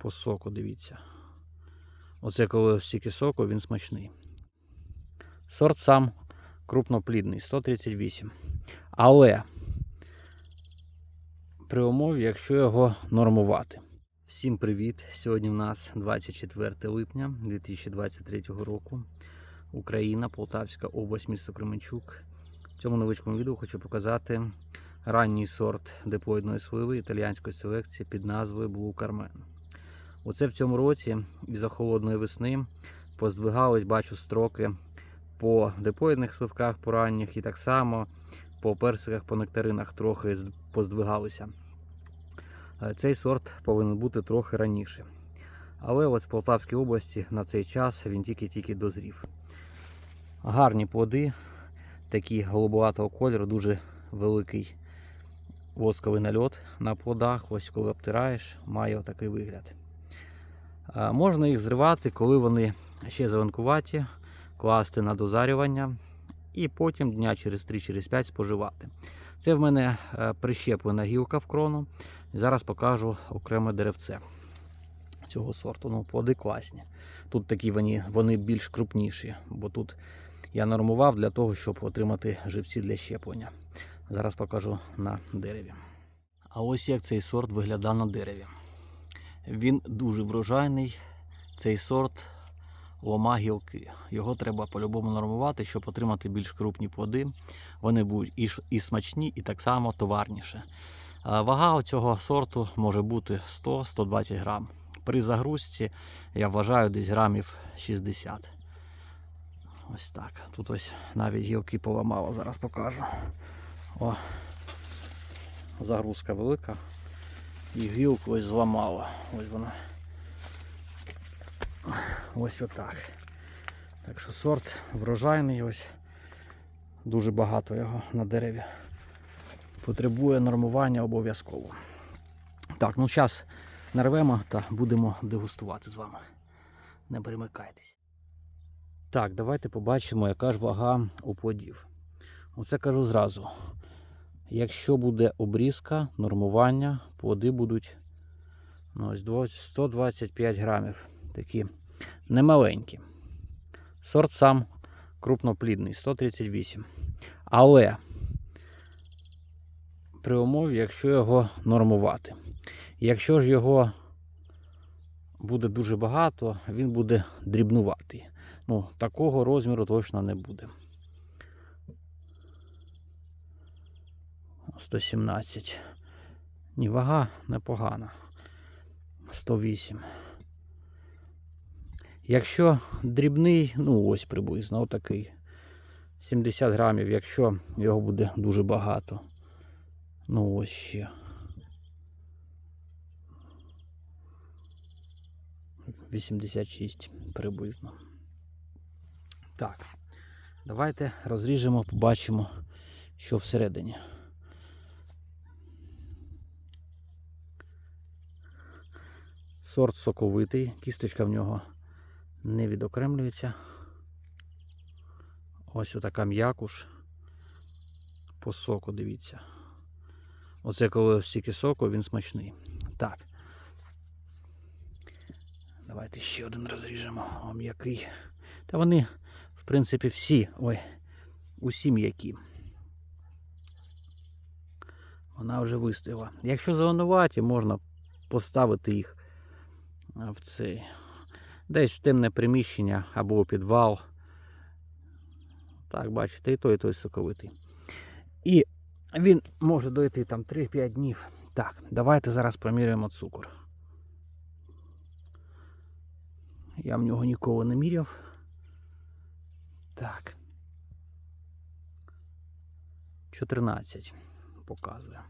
По соку, дивіться. Оце коли стільки соку, він смачний. Сорт сам крупноплідний, 138. Але при умові, якщо його нормувати. Всім привіт! Сьогодні в нас 24 липня 2023 року. Україна, Полтавська область, місто Кременчук. В цьому невеличкому відео хочу показати ранній сорт диплоїдної сливи італіянської селекції під назвою Blue Carmen. Оце в цьому році із-за холодної весни поздвигались, бачу, строки по диплоїдних сливках по ранніх і так само по персиках, по нектаринах трохи поздвигалися. Е, Цей сорт повинен бути трохи раніше. Але от в Полтавській області на цей час він тільки-тільки дозрів. Гарні плоди, такі голубоватого кольору, дуже великий восковий нальот на плодах. Ось коли обтираєш, має отакий вигляд. Е, Можна їх зривати, коли вони ще зеленкуваті, класти на дозарювання і потім дня через 3-5 споживати. Це в мене е, прищеплена гілка в крону. Зараз покажу окреме деревце цього сорту. Ну, плоди класні. Тут такі вони, вони більш крупніші, бо тут я нормував для того, щоб отримати живці для щеплення. Зараз покажу на дереві. А ось як цей сорт виглядав на дереві. Він дуже врожайний. Цей сорт лома гілки. Його треба по-любому нормувати, щоб отримати більш крупні плоди. Вони будуть і, і смачні, і так само товарніше. Вага цього сорту може бути 100-120 грам. При загрузці я вважаю десь грамів 60. Ось так. Тут ось навіть гілки поламало, зараз покажу. О, загрузка велика. І гілку ось зламало. Ось вона. Ось отак. Так що сорт врожайний ось. Дуже багато його на дереві. Потребує нормування обов'язково. Так, ну зараз нарвемо та будемо дегустувати з вами. Не перемикайтесь. Так, давайте побачимо, яка ж вага у плодів. Оце кажу зразу. Якщо буде обрізка, нормування, плоди будуть ну, ось 125 грамів. Такі немаленькі. Сорт сам крупноплідний, 138. Але при умові, якщо його нормувати. Якщо ж його буде дуже багато, він буде дрібнуватий. Ну, такого розміру точно не буде. 117. Ні, вага непогана. 108. Якщо дрібний, ну ось приблизно, отакий. 70 грамів, якщо його буде дуже багато. Ну ось ще. Вісімдесят шість приблизно. Так. Давайте розріжемо, побачимо, що всередині. Сорт соковитий, кісточка в нього не відокремлюється. Ось отака м'якуш. По соку, дивіться. Оце коли стільки соку, він смачний. Так. Давайте ще один розріжемо. О, м'який. Та вони, в принципі, всі. Ой, усі м'які. Вона вже вистояла. Якщо зеленуваті, можна поставити їх в цей. Десь в темне приміщення або у підвал. Так, бачите, і той, і той соковитий. І він може дойти там 3-5 днів. Так, давайте зараз проміряємо цукор. Я в нього ніколи не міряв. Так. 14 показує.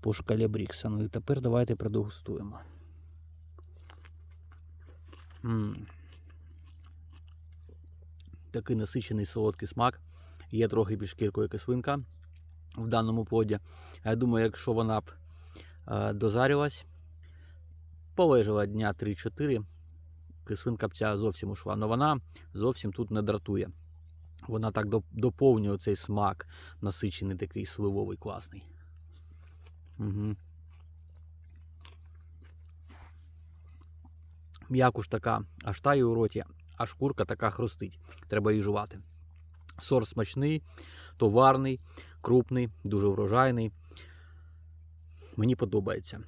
По шкалі Брікса. Ну і тепер давайте продегустуємо. М. Такий насичений солодкий смак. Є трохи під шкіркою кислинка в даному плоді. Я думаю, якщо вона б е, дозарилась, полежала дня 3-4, кислинка б ця зовсім ушла. Але вона зовсім тут не дратує. Вона так доп- доповнює цей смак, насичений такий сливовий, класний. Угу. М'якуш така аж тає у роті, а шкурка така хрустить. Треба її жувати. Сорт смачний, товарний, крупний, дуже врожайний. Мені подобається.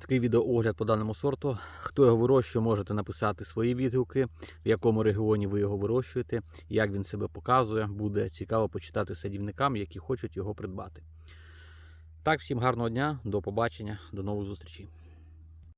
Такий відеоогляд по даному сорту. Хто його вирощує, можете написати свої відгуки, в якому регіоні ви його вирощуєте, як він себе показує. Буде цікаво почитати садівникам, які хочуть його придбати. Так, всім гарного дня, до побачення, до нових зустрічей.